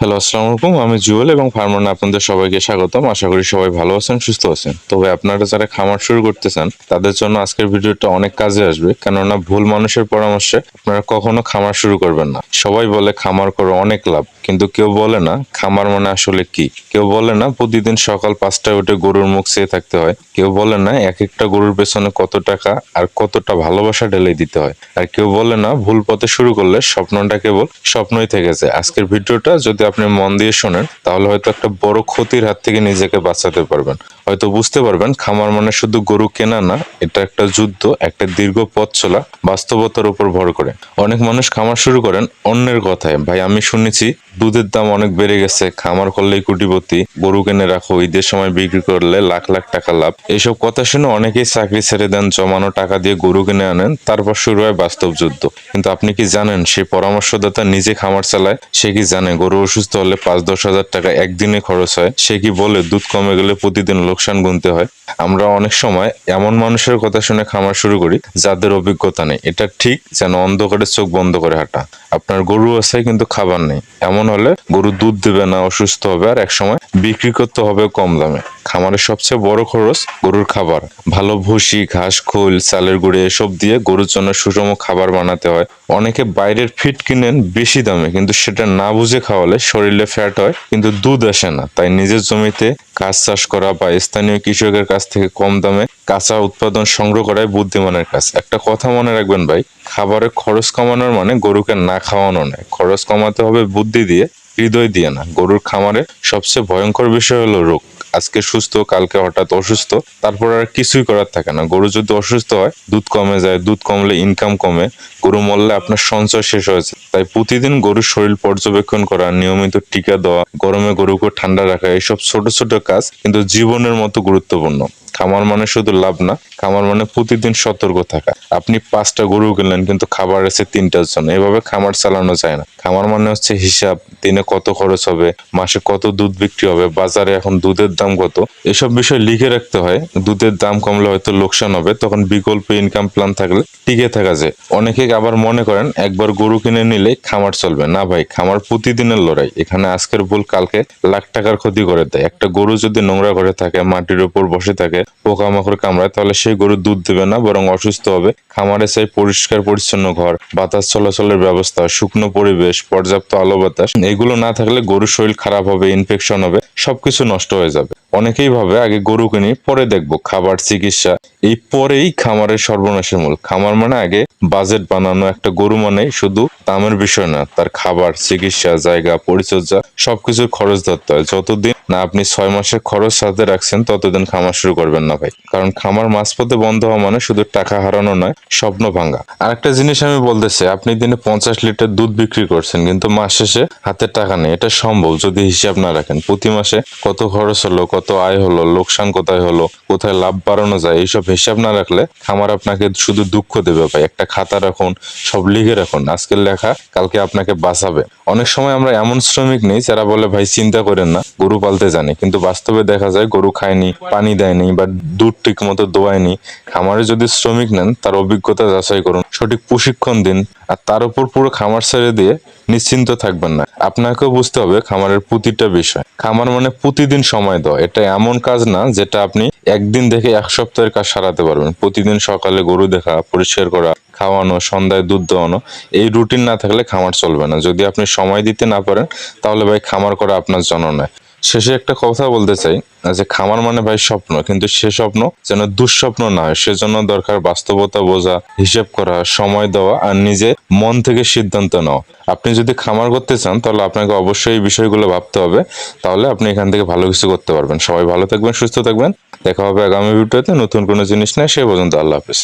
Hello আসসালামু আলাইকুম আমি জুয়েল এবং ফার্মার আপনাদের সবাইকে স্বাগতম। আশা করি সবাই ভালো আছেন, সুস্থ আছেন। তবে আপনারা যারা খামার শুরু করতে চান তাদের জন্য আজকের ভিডিওটা অনেক কাজে আসবে। কেননা ভুল মানুষের পরামর্শে আপনারা কখনো খামার শুরু করবেন না। সবাই বলে খামার করো অনেক লাভ। কিন্তু কেউ বলে না খামার মানে আসলে কি। কেউ বলে না প্রতিদিন সকাল পাঁচটায় উঠে গরুর মুখ চেয়ে থাকতে হয়। কেউ বলে না এক একটা গরুর পেছনে কত টাকা আর কতটা ভালোবাসা ঢেলে দিতে হয়। আর কেউ বলে না ভুল পথে শুরু করলে স্বপ্নটা কেবল স্বপ্নই থেকে যায়। আজকের ভিডিওটা যদি আপনি মন দিয়ে শোনেন, তাহলে হয়তো একটা বড় ক্ষতির হাত থেকে নিজেকে বাঁচাতে পারবেন। হয়তো বুঝতে পারবেন খামার মানে শুধু গরু কেনা না, এটা একটা যুদ্ধ, একটা দীর্ঘ পথ চলা, বাস্তবতার উপর ভর করে। অনেক মানুষ খামার শুরু করেন অন্যের কথায়। ভাই, আমি শুনেছি দুধের দাম অনেক বেড়ে গেছে, খামার করলেই কোটিপতি। গরু কিনে রাখো, ঈদের সময় বিক্রি করলে লাখ লাখ টাকা লাভ। এইসব কথা শুনে অনেকেই চাকরি ছেড়ে দেন, জমানো টাকা দিয়ে গরু কিনে আনেন, তারপর শুরু হয় বাস্তব যুদ্ধ। কিন্তু আপনি কি জানেন সেই পরামর্শদাতা নিজে খামার চালায়? সে কি জানে, গরু অসুস্থ হলে পাঁচ দশ হাজার টাকা একদিনে খরচ হয়? সে কি বলে, দুধ কমে গেলে প্রতিদিন লোকসান গুনতে হয়? আমরা অনেক সময় এমন মানুষের কথা শুনে খামার শুরু করি, যাদের অভিজ্ঞতা নেই। এটা ঠিক যেন অন্ধকারে চোখ বন্ধ করে হাঁটা। আপনার গরু আছে, কিন্তু খাবার নেই। এমন হলে গরু দুধ দেবে না, অসুস্থ হবে আর একসময় বিক্রি করতে হবে কম দামে। খামারের সবচেয়ে বড় খরচ গরুর খাবার। ভালো ভুসি, ঘাস, খোল, চালের গুঁড়ে এসব দিয়ে গরুর জন্য সুষম খাবার বানাতে হয়। অনেকে বাইরের ফিট কিনেন বেশি দামে, কিন্তু সেটা না বুঝে খাওয়ালে শরীরে ফ্যাট হয়, কিন্তু দুধ আসে না। তাই নিজের জমিতে কাজ চাষ করা বা স্থানীয় কৃষকের কাছ থেকে কম দামে কাঁচা উৎপাদন সংগ্রহ করাই বুদ্ধিমানের কাজ। একটা কথা মনে রাখবেন ভাই খাবারের খরচ কমানোর মানে গরুকে না খাওয়ানো নয়। খরচ কমাতে হবে বুদ্ধি দিয়ে, হৃদয় দিয়ে না। গরুর খামারে সবচেয়ে ভয়ঙ্কর বিষয় হলো রোগ। আজকে সুস্থ, কালকে হঠাৎ অসুস্থ, তারপর আর কিছুই করার থাকে না। গরু যদি অসুস্থ হয়, দুধ কমে যায়, দুধ কমলে ইনকাম কমে, গরু মরলে আপনার সঞ্চয় শেষ হয়েছে। তাই প্রতিদিন গরুর শরীর পর্যবেক্ষণ করা, নিয়মিত টিকা দেওয়া, গরমে গরুকে ঠান্ডা রাখা, এইসব ছোট ছোট কাজ কিন্তু জীবনের মতো গুরুত্বপূর্ণ। খামার মানে শুধু লাভ না, খামার মানে প্রতিদিন সতর্ক থাকা। আপনি পাঁচটা গরু কিনলেন, কিন্তু খাবার আছে তিনটার জন্য। এভাবে খামার চালানো যায় না। খামার মানে হচ্ছে হিসাব, দিনে কত খরচ হবে, মাসে কত দুধ বিক্রি হবে, বাজারে এখন দুধের দাম কত? এসব বিষয় লিখে রাখতে হয়। দুধের দাম কমলে হয়তো লোকসান হবে, তখন বিকল্প ইনকাম প্ল্যান থাকলে টিকে থাকা যায়। অনেকে আবার মনে করেন, একবার গরু কিনে নিলে খামার চলবে। না ভাই, খামার প্রতিদিনের লড়াই। এখানে আজকের ভুল, কালকে লাখ টাকার ক্ষতি করে দেয়। একটা গরু যদি নোংরা করে থাকে, মাটির উপর বসে থাকে পোকামাকড় কামড়ায়, তাহলে সেই গরু দুধ দেবে না, বরং অসুস্থ হবে। খামারে চাই পরিষ্কার, পরিচ্ছন্ন ঘর, বাতাস চলাচলের ব্যবস্থা, শুকনো পরিবেশ, পর্যাপ্ত আলো বাতাস। এগুলো না থাকলে গরুর শরীর খারাপ হবে ইনফেকশন হবে, সবকিছু নষ্ট হয়ে যাবে। অনেকেই ভাবে, আগে গরু কিনি পরে দেখব, খাবার, চিকিৎসা। এই পরেই খামারের সর্বনাশের মূল। খামার মানে আগে বাজেট বানানো একটা গরু মানে শুধু দামের বিষয় না, তার খাবার, চিকিৎসা, জায়গা, পরিচর্যা, সবকিছুর খরচ ধরতে হয়। যতদিন না আপনি ছয় মাসের খরচ সাথে রাখছেন, ততদিন খামার শুরু করবেন না ভাই। কারণ খামার মাঝপথে বন্ধ হওয়া মানে শুধু টাকা হারানো নয়, স্বপ্ন ভাঙ্গা আরেকটা জিনিস আমি বলতেছি আপনি দিনে পঞ্চাশ লিটার দুধ বিক্রি করছেন, কিন্তু মাস শেষে হাতে টাকা নেই, এটা সম্ভব যদি হিসাব না রাখেন। প্রতি মাসে কত খরচ হলো, কত আয় হলো, লোকসান কোথায় হলো, কোথায় লাভ বাড়ানো যায়, এইসব হিসাব না রাখলে খামার আপনাকে শুধু দুঃখ দেবে ভাই, একটা খাতা রাখুন, সব লিখে রাখুন। আজকের লেখা কালকে আপনাকে বাঁচাবে। অনেক সময় আমরা এমন শ্রমিক নেই, যারা বলে, ভাই, চিন্তা করেন না, গরু পালতে জানি। কিন্তু বাস্তবে দেখা যায়, গরু খায়নি, পানি দেয়নি বা দুধ ঠিক মতো দোয়ায়নি। খামারে যদি শ্রমিক নেন, তার অভিজ্ঞতা যাচাই করুন, সঠিক প্রশিক্ষণ দিন, আর তার উপর পুরো খামার ছেড়ে দিয়ে নিশ্চিন্ত থাকবেন না। আপনাকেও বুঝতে হবে, খামারের প্রতিটা বিষয়। খামার মানে প্রতিদিন সময় দেওয়া। এটা এমন কাজ না, যেটা আপনি একদিন দেখে এক সপ্তাহের কাজ সারাতে পারবেন। প্রতিদিন সকালে গরু দেখা, পরিষ্কার করা খাওয়ানো, সন্ধ্যায় দুধ দেওয়ানো, এই রুটিন না থাকলে খামার চলবে না। যদি আপনি সময় দিতে না পারেন, তাহলে ভাই খামার করা আপনার জন্য নয়। শেষে একটা কথা বলতে চাই, যে খামার মানে ভাই স্বপ্ন, কিন্তু সে স্বপ্ন যেন দুঃস্বপ্ন না হয়। সেজন্য দরকার বাস্তবতা বোঝা, হিসেব করা, সময় দেওয়া আর নিজে মন থেকে সিদ্ধান্ত নেওয়া। আপনি যদি খামার করতে চান, তাহলে আপনাকে অবশ্যই এই বিষয়গুলো ভাবতে হবে। তাহলে আপনি এখান থেকে ভালো কিছু করতে পারবেন। সবাই ভালো থাকবেন, সুস্থ থাকবেন। দেখা হবে আগামী ভিডিওতে নতুন কোনো জিনিস নেই সে পর্যন্ত আল্লাহ হাফিজ।